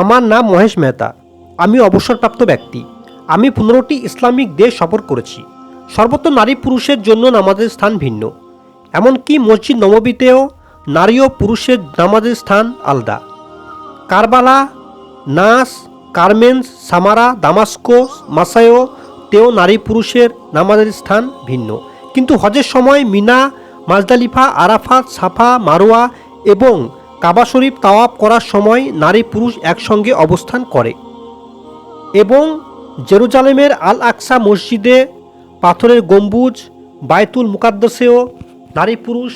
আমার নাম মহেশ মেহতা। আমি অবসরপ্রাপ্ত ব্যক্তি। আমি পনেরোটি ইসলামিক দেশ সফর করেছি। সর্বত্র নারী পুরুষের জন্য নামাজের স্থান ভিন্ন। এমনকি মসজিদ নববীতেও নারী ও পুরুষের নামাজের স্থান আলাদা। কারবালা, নাস, কার্মেন্স, সামারা দামাস্কো মাসায়ো তেও নারী পুরুষের নামাজের স্থান ভিন্ন। কিন্তু হজের সময় মিনা, মাজদালিফা, আরাফাত, সাফা মারোয়া এবং কাবা শরীফ তাওয়াপ করার সময় নারী পুরুষ একসঙ্গে অবস্থান করে এবং জেরুজালেমের আল আকসা মসজিদে পাথরের গম্বুজ বায়তুল মুকাদ্দাসেও নারী পুরুষ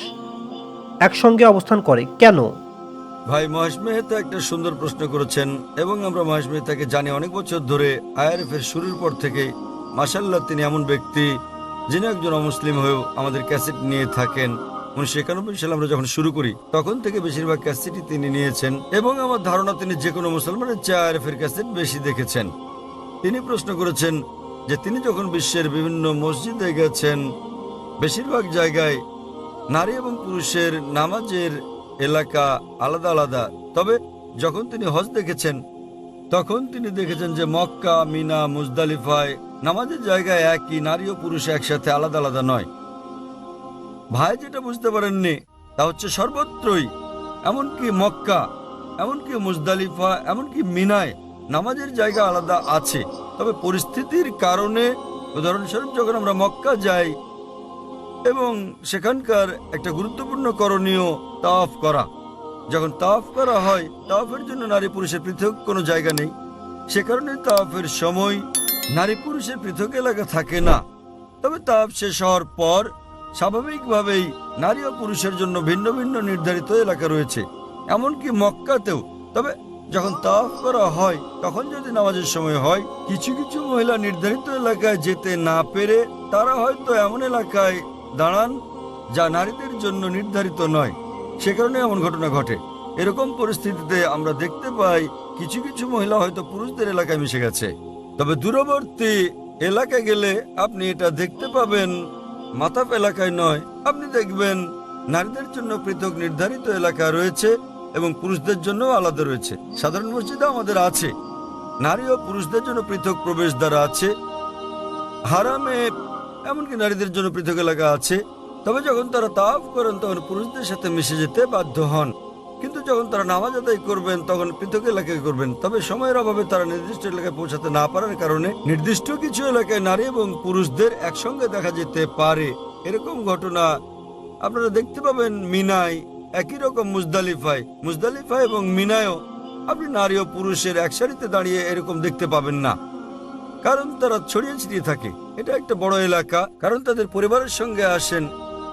একসঙ্গে অবস্থান করে। কেন? ভাই, মহেশ মেহতা একটা সুন্দর প্রশ্ন করেছেন এবং আমরা মহেশ মেহতাকে জানি অনেক বছর ধরে আইআরএফ এর শুরুর পর থেকে। মাসাল্লাহ তিনি এমন ব্যক্তি যিনি একজন অমুসলিম হয়েও আমাদের ক্যাসেট নিয়ে থাকেন। উনিশশো একানব্বই সালে আমরা যখন শুরু করি, তখন থেকে বেশিরভাগ ক্যাসেটই তিনি নিয়েছেন এবং আমার ধারণা তিনি যে কোনো মুসলমানের চেয়ে আইআরএফ ক্যাসেট বেশি দেখেছেন। তিনি প্রশ্ন করেছেন যে তিনি যখন বিশ্বের বিভিন্ন মসজিদে গেছেন, বেশিরভাগ জায়গায় নারী এবং পুরুষের নামাজের এলাকা আলাদা আলাদা। তবে যখন তিনি হজ দেখেছেন, তখন তিনি দেখেছেন যে মক্কা, মিনা, মুজদালিফায় নামাজের জায়গায় একই নারী ও পুরুষ একসাথে আলাদা আলাদা নয়। ভাই যেটা বুঝতে পারেননি, তা হচ্ছে সর্বত্রই। এমনকি মক্কা, এমনকি মুজদালিফা, এমনকি মিনায় নামাজের জায়গা আলাদা আছে। তবে পরিস্থিতির কারণে, উদাহরণস্বরূপ যখন আমরা মক্কা যাই, এবং সেখানকার একটা গুরুত্বপূর্ণ করণীয় তাফ করা। যখন তাফ করা হয় তাফের জন্য নারী পুরুষের পৃথক কোনো জায়গা নেই। সে কারণে তাফের সময় নারী পুরুষের পৃথক এলাকা থাকে না। তবে তাওয়াফ শেষ হওয়ার পর স্বাভাবিকভাবেই নারী ও পুরুষের জন্য ভিন্ন ভিন্ন নির্ধারিত এলাকা রয়েছে। এমনকি মক্কাতেও। তবে যখন তাওয়াফ করা হয়, তখন যদি নামাজের সময় হয়, কিছু কিছু মহিলা নির্ধারিত এলাকায় যেতে না পেরে তারা হয়তো এমন এলাকায় দাঁড়ান যা নারীদের জন্য নির্ধারিত নয়। সে কারণে এমন ঘটনা ঘটে। এরকম পরিস্থিতিতে আমরা দেখতে পাই, কিছু কিছু মহিলা হয়তো পুরুষদের এলাকায় মিশে গেছে। তবে দূরবর্তী এলাকায় গেলে আপনি এটা দেখতে পাবেন মাতাপ এলাকায় নয়। আপনি দেখবেন, নারীদের জন্য পৃথক নির্ধারিত এলাকা রয়েছে এবং পুরুষদের জন্য আলাদা রয়েছে। সাধারণ মসজিদে আমাদের আছে। নারী ও পুরুষদের জন্য পৃথক প্রবেশদ্বার আছে। হারামে এমনকি নারীদের জন্য পৃথক এলাকা আছে। তবে যখন তারা তাফ করেন, তখন পুরুষদের সাথে মিশে যেতে বাধ্য হন। কিন্তু যখন তারা নামাজ আদায় করবেন, তখন পৃথক এলাকায় করবেন। তবে সময়ের অভাবে তারা নির্দিষ্ট এলাকায় পৌঁছাতে না পারার কারণে নির্দিষ্ট কিছু এলাকায় নারী এবং পুরুষদের একসঙ্গে দেখা যেতে পারে। এরকম ঘটনা আপনারা দেখতে পাবেন মিনায় একই রকম মুজদালিফায়। মুজদালিফা এবং মিনায়ও আপনি নারী ও পুরুষের এক সারিতে দাঁড়িয়ে এরকম দেখতে পাবেন না। কারণ তারা ছড়িয়ে ছিটিয়ে থাকে। এটা একটা বড় এলাকা। কারণ তাদের পরিবারের সঙ্গে আসেন।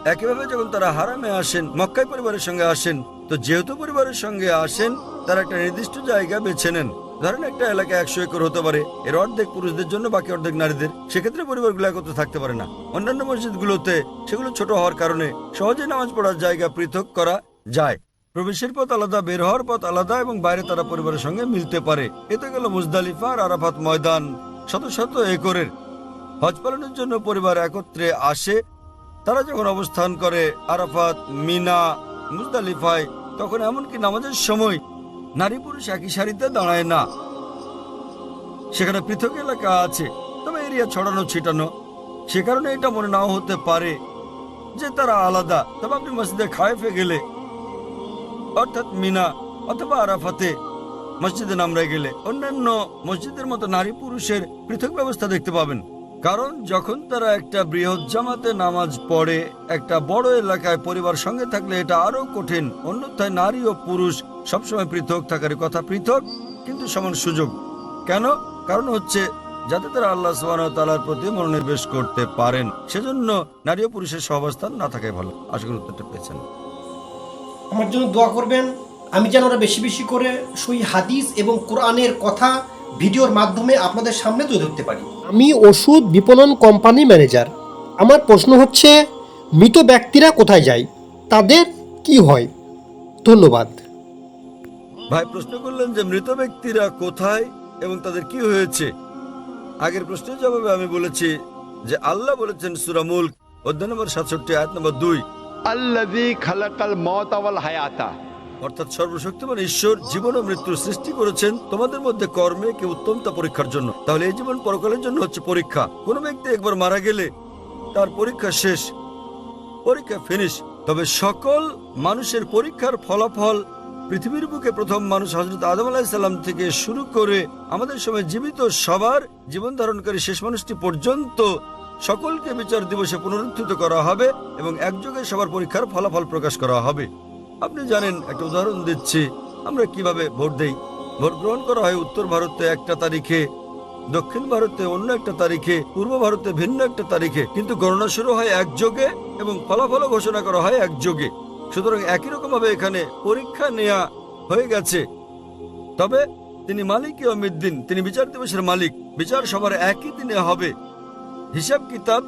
একইভাবে যখন তারা হারামে আসেন মক্কাই পরিবারের সঙ্গে আসেন তো যেহেতু পরিবারের সঙ্গে আসেন, তারা একটা নির্দিষ্ট জায়গা বেছে নেন। ধরেন একটা এলাকা একশো একর হতে পারে। এর অর্ধেক পুরুষদের জন্য, বাকি অর্ধেক নারীদের। সেক্ষেত্রে পরিবারগুলো একত্র থাকতে পারে না। অন্যান্য মসজিদগুলোতে সেগুলো ছোট হওয়ার কারণে সহজে নামাজ পড়ার জায়গা পৃথক করা যায়। প্রবেশের পথ আলাদা, বের হওয়ার পথ আলাদা এবং বাইরে তারা পরিবারের সঙ্গে মিলতে পারে। এতে গেল মুজদালিফা আর আরাফাত ময়দান শত শত একরের। হজ পালনের জন্য পরিবার একত্রে আসে। তারা যখন অবস্থান করে আরাফাত, মিনা মুজদালিফায় তখন এমনকি নামাজের সময় নারী পুরুষ একই সারিতে দাঁড়ায় না। সেখানে পৃথক এলাকা আছে, তবে এরিয়া ছড়ানো, ছিটানো। সে কারণে এটা মনে নাও হতে পারে যে তারা আলাদা। তবে আপনি মসজিদে খায়েফে গেলে, অর্থাৎ মিনা অথবা আরাফাতে মসজিদে নামরায় গেলে অন্যান্য মসজিদের মতো নারী পুরুষের পৃথক ব্যবস্থা দেখতে পাবেন। কারণ যখন তারা একটা বৃহৎ জামাতে নামাজ পড়ে, একটা বড় এলাকায় পরিবার সঙ্গে থাকলে এটা আরও কঠিন। অন্যথায় নারী ও পুরুষ সবসময় পৃথক থাকার কথা পৃথক, কিন্তু সমান সুযোগ। কেন? কারণ হচ্ছে, যাতে তারা আল্লাহ তালার প্রতি মনোনিবেশ করতে পারেন, সেজন্য নারী ও পুরুষের সহাবস্থান না থাকাই ভালো। আশা করি উত্তরটা পেয়েছেন। আমার জন্য দোয়া করবেন, আমি যেন ওরা বেশি বেশি করে সই হাদিস এবং কোরআনের কথা ভিডিওর মাধ্যমে আপনাদের সামনে তুলে ধরতে পারি। আমি ওষুধ বিপণন কোম্পানি ম্যানেজার। আমার প্রশ্ন হচ্ছে মৃত ব্যক্তিরা কোথায় যায়? তাদের কি হয়? ধন্যবাদ। ভাই প্রশ্ন করলেন যে মৃত ব্যক্তিরা কোথায় এবং তাদের কি হয়েছে? আগের প্রশ্নের জবাবে আমি বলেছি যে আল্লাহ বলেছেন সুরামুল অধ্যায় নম্বর সাতষট্টি আয়াত নম্বর দুই। আল্লাহ খালাকাল মত হায়াতা। অর্থাৎ সর্বশক্তিমান ঈশ্বর জীবন ও মৃত্যুর সৃষ্টি করেছেন তোমাদের মধ্যে কর্মে কে উত্তমতা পরীক্ষার জন্য। তাহলে এই জীবন পরকালের জন্য হচ্ছে পরীক্ষা। কোনো ব্যক্তি একবার মারা গেলে তার পরীক্ষা শেষ, পরীক্ষা ফিনিশ তবে সকল মানুষের পরীক্ষার ফলাফল পৃথিবীর বুকে প্রথম মানুষ হজরত আদম আলাহিসাল্লাম থেকে শুরু করে আমাদের সময় জীবিত সবার জীবন ধারণকারী শেষ মানুষটি পর্যন্ত সকলকে বিচার দিবসে পুনরুত্থিত করা হবে এবং একযোগে সবার পরীক্ষার ফলাফল প্রকাশ করা হবে। আপনি জানেন, একটা উদাহরণ দিচ্ছি। আমরা কীভাবে ভোট দেই? ভোট গ্রহণ করা হয় উত্তর ভারতে একটা তারিখে, দক্ষিণ ভারতে অন্য একটা তারিখে, পূর্ব ভারতে ভিন্ন একটা তারিখে। কিন্তু গণনা শুরু হয় একযোগে এবং ফলাফল ঘোষণা করা হয় একযোগে। সুতরাং একই রকম ভাবে এখানে পরীক্ষা নেওয়া হয়ে গেছে। তবে তিনি মালিক অমিদ্দিন তিনি বিচার দিবসের মালিক। বিচার সবার একই দিনে হবে। হিসাব কিতাব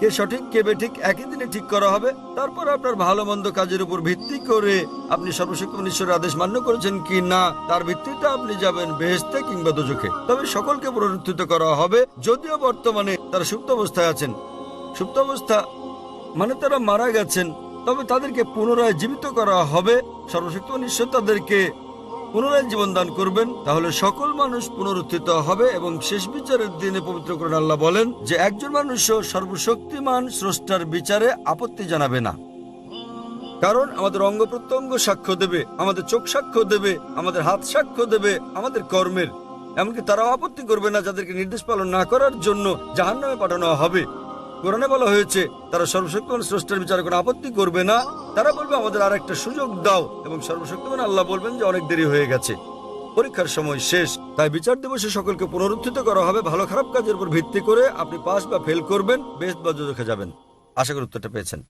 কে সঠিক, কে বেঠিক, একই দিনে ঠিক করা হবে। তারপর আপনার ভালো মন্দ কাজের উপর ভিত্তি করে আপনি সর্বশক্তিমান ঈশ্বরের আদেশ মান্য করেছেন কি না, তার ভিত্তিতে আপনি যাবেন বেহেস্তে কিংবা দোজখে তবে সকলকে পুনরুত্থিত করা হবে যদিও বর্তমানে তারা সুপ্ত অবস্থায় আছেন। সুপ্ত অবস্থা মানে তারা মারা গেছেন, তবে তাদেরকে পুনরায় জীবিত করা হবে। সর্বশক্তিমান ঈশ্বর তাদেরকে পুনরায় জীবন দান করবেন, তাহলে সকল মানুষ পুনরুত্থিত হবে এবং শেষ বিচারের দিনে পবিত্র করেন আল্লাহ বলেন যে একজন মানুষও সর্বশক্তিমান স্রষ্টার বিচারে আপত্তি জানাবে না। কারণ আমাদের অঙ্গ প্রত্যঙ্গ সাক্ষ্য দেবে, আমাদের চোখ সাক্ষ্য দেবে, আমাদের হাত সাক্ষ্য দেবে, আমাদের কর্মের। এমনকি তারাও আপত্তি করবে না যাদেরকে নির্দেশ পালন না করার জন্য জাহান নামে পাঠানো হবে। কোরআনে বলা হয়েছে, তারা সর্বশক্তিমান স্রষ্টার বিচার করে আপত্তি করবে না। তারা বলবে, আমাদের আর একটা সুযোগ দাও। এবং সর্বশক্তিমান আল্লাহ বলবেন যে, অনেক দেরি হয়ে গেছে। পরীক্ষার সময় শেষ। তাই বিচার দিবসে সকলকে পুনরুত্থিত করা হবে ভালো খারাপ কাজের উপর ভিত্তি করে। আপনি পাস বা ফেল করবেন, বেস্ট বা যাবেন। আশা করি উত্তরটা পেয়েছেন।